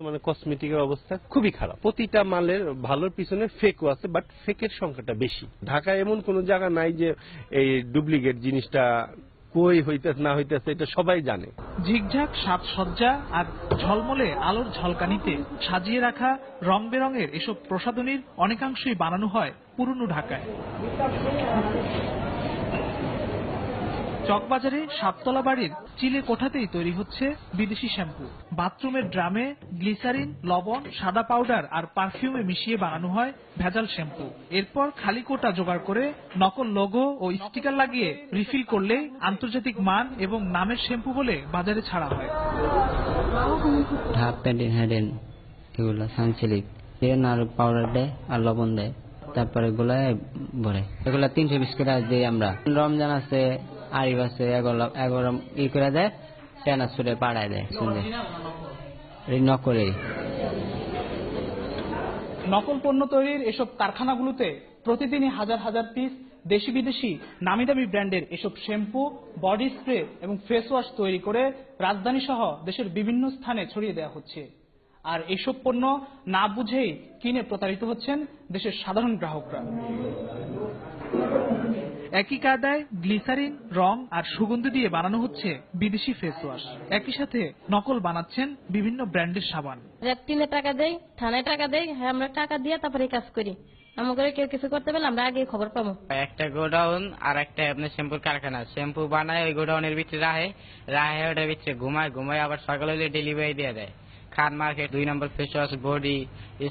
মানে কসমেটিকের অবস্থা খুবই খারাপ। প্রতিটা মালের ভালোর পিছনে ফেকও আছে বাট ফেকের সংখ্যাটা বেশি। ঢাকায় এমন কোন জায়গা নাই যে এই ডুপ্লিকেট জিনিসটা কই হইতেছে, না হইতেছে, এটা সবাই জানে। ঝিকঝাক, সাজসজ্জা আর ঝলমলে আলোর ঝলকানিতে সাজিয়ে রাখা রং বেরঙের এসব প্রসাধনীর অনেকাংশই বানানো হয় পুরনো ঢাকায়। চকবাজারে সাততলা বাড়ির চিলে কোঠাতেই তৈরি হচ্ছে বিদেশি শ্যাম্পু। বাথরুমের ড্রামে গ্লিসারিন, লবণ, সাদা পাউডার আর পারফিউমে মিশিয়ে বানানো হয় ভেজাল শ্যাম্পু। এরপর খালি কোটা জোগাড় করে নকল লোগো ও স্টিকার লাগিয়ে রিফিল করলে আন্তর্জাতিক মান এবং নামের শ্যাম্পু বলে বাজারে ছাড়া হয়। হ্যাডেন এগুলো সানসিলিক। আর পাউডার দেয় আর লবণ দেয়। তারপরে এগুলো ভরে। এগুলো তিনশো বিশ করে আমরা। রমজান আছে এগুলো এগুলো ই করে দেয় পাড়ায় দেয় নকরে নকল? পণ্য তৈরির এসব কারখানাগুলোতে প্রতিদিনই হাজার হাজার পিস দেশি বিদেশি নামি দামি ব্র্যান্ডের এসব শ্যাম্পু বডি স্প্রে এবং ফেস ওয়াশ তৈরি করে রাজধানী সহ দেশের বিভিন্ন স্থানে ছড়িয়ে দেওয়া হচ্ছে। আর এসব পণ্য না বুঝেই কিনে প্রতারিত হচ্ছেন দেশের সাধারণ গ্রাহকরা। একই কায়দায় গ্লিসারিন রং আর সুগন্ধি দিয়ে বানানো হচ্ছে বিদেশি ফেস ওয়াশ একই সাথে নকল বানাচ্ছেন বিভিন্ন ব্র্যান্ডের সাবান। টিনে টাকা দেই থানায় টাকা দেই হ্যাঁ আমরা টাকা দিয়ে তারপরে এই কাজ করি। আমাকে কেউ কিছু করতে পারলে আমরা আগে খবর পাবো। একটা গোডাউন আর একটা আপনার শ্যাম্পুর কারখানা। শ্যাম্পু বানায় ওই গোডাউনের ভিতরে রাহে রাহে ওটার ভিতরে ঘুমায় ঘুমায় আবার সকালে হলে ডেলিভারি দিয়ে দেয়। খান মার্কেট দুই নম্বর ফেস ওয়াশ বডি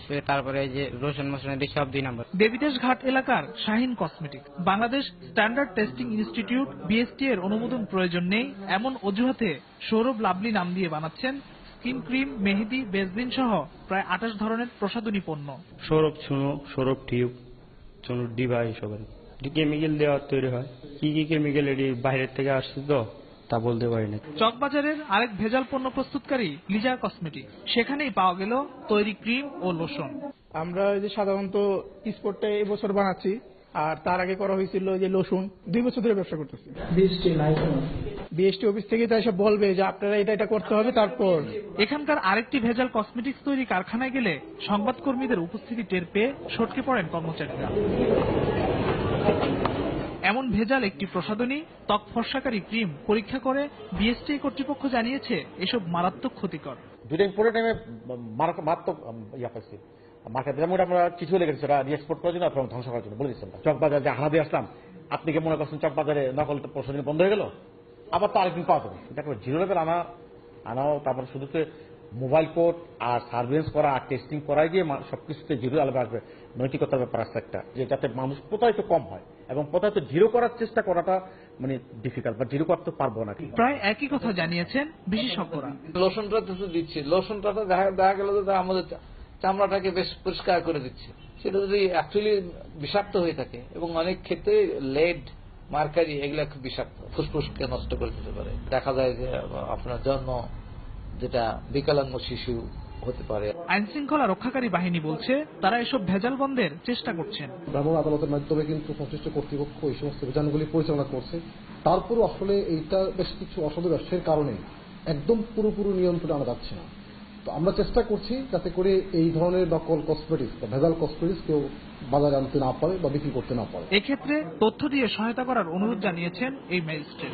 স্প্রে তারপরে যে রসুন মসুন এটি সব দুই নম্বর। দেবিদাস ঘাট এলাকার Shahin cosmetic. Bangladesh standard testing institute BST এর অনুমোদন প্রয়োজন নেই এমন অজুহাতে সৌরভ লাভলি নাম দিয়ে বানাচ্ছেন স্কিন ক্রিম মেহেদি বেসলিন সহ প্রায় আঠাশ ধরনের প্রসাধনী পণ্য। সৌরভ ছুনো সৌরভ টিউব চুনো ডিভা এইসব আর কেমিক্যাল দেওয়া তৈরি হয় কি কি কেমিক্যাল এটি বাইরের থেকে আসছে তো? তা বলতে পারি না চকবাজারের আরেক ভেজাল পণ্য প্রস্তুতকারী লিজা কসমেটিক সেখানেই পাওয়া গেল তৈরি ক্রিম ও লোশন। আমরা যে সাধারণত স্পোর্টটা এই বছর বানাচ্ছি আর তার আগে করা হয়েছিল যে লসুন দুই বছর ধরে ব্যবসা করতেছি। বিএসটি অফিস থেকে তাই সব বলবে যে আপনারা এটা এটা করতে হবে তারপর। এখানকার আরেকটি ভেজাল কসমেটিক্স তৈরি কারখানায় গেলে সংবাদকর্মীদের উপস্থিতি টের পেয়ে সটকে পড়েন কর্মচারীরা। এমন ভেজাল একটি প্রসাধনী, ত্বক ফর্সাকারী ক্রিম পরীক্ষা করে বিএসটি কর্তৃপক্ষ জানিয়েছে এসব মারাত্মক ক্ষতিকর। ইম্পোর্টের টাইমে মারাত্মক ইয়া পাইছি। মার্কেট যেমন আমরা লেগেছে সেটা রিএক্সপোর্ট করার জন্য এবং ধ্বংস করার জন্য। বলে দিচ্ছেন। চকবাজার যে হানা দিয়ে আসলাম, আপনি কি মনে করছেন চকবাজারে নকল প্রসাধনী বন্ধ হয়ে গেল? আবার তো আরেকদিন পাওয়া যাবে। দেখো জিরো লেভেল আনা, আনাও, তারপর শুধু মোবাইল কোড আর সার্ভেন্স করা আর টেস্টিং করাই দিয়ে সবকিছুতে জিরো আলাদা আসবে। নৈতিকতার ব্যাপার আছে একটা যে যাতে মানুষ প্রতারিত কম হয় এবং প্রতারিত জিরো করার চেষ্টা করাটা মানে ডিফিকাল্ট বা জিরো করতে পারব না প্রায় একই কথা জানিয়েছেন বিশেষজ্ঞরা। লোশনটা তো দিচ্ছে। লোশনটা তো দেখা দেখা গেল যে আমাদের চামড়াটাকে বেশ পরিষ্কার করে দিচ্ছে। সেটা যদি অ্যাকচুয়ালি বিষাক্ত হয়ে থাকে এবং অনেক ক্ষেত্রে লেড মার্কারি এগুলা খুব বিষাক্ত ফুসফুসকে নষ্ট করে দিতে পারে। দেখা যায় যে আপনার জন্ম যেটা বিকলাঙ্গ শিশু হতে পারে। আইন শৃঙ্খলা রক্ষাকারী বাহিনী বলছে তারা এসব ভেজাল বন্ধের চেষ্টা করছেন। ভ্রাম্যমাণ আদালতের মাধ্যমে কিন্তু সংশ্লিষ্ট কর্তৃপক্ষ এই সমস্ত অভিযানগুলি পরিচালনা করছে। তারপরও আসলে এইটা বেশ কিছু অসাধু ব্যবসায়ের কারণে একদম পুরোপুরি নিয়ন্ত্রণে আনা যাচ্ছে না। তো আমরা চেষ্টা করছি যাতে করে এই ধরনের নকল কসমেটিক্স বা ভেজাল কসমেটিক্স কেউ বাজারে আনতে না পারে বা বিক্রি করতে না পারে। এক্ষেত্রে তথ্য দিয়ে সহায়তা করার অনুরোধ জানিয়েছেন এই ম্যাজিস্ট্রেট।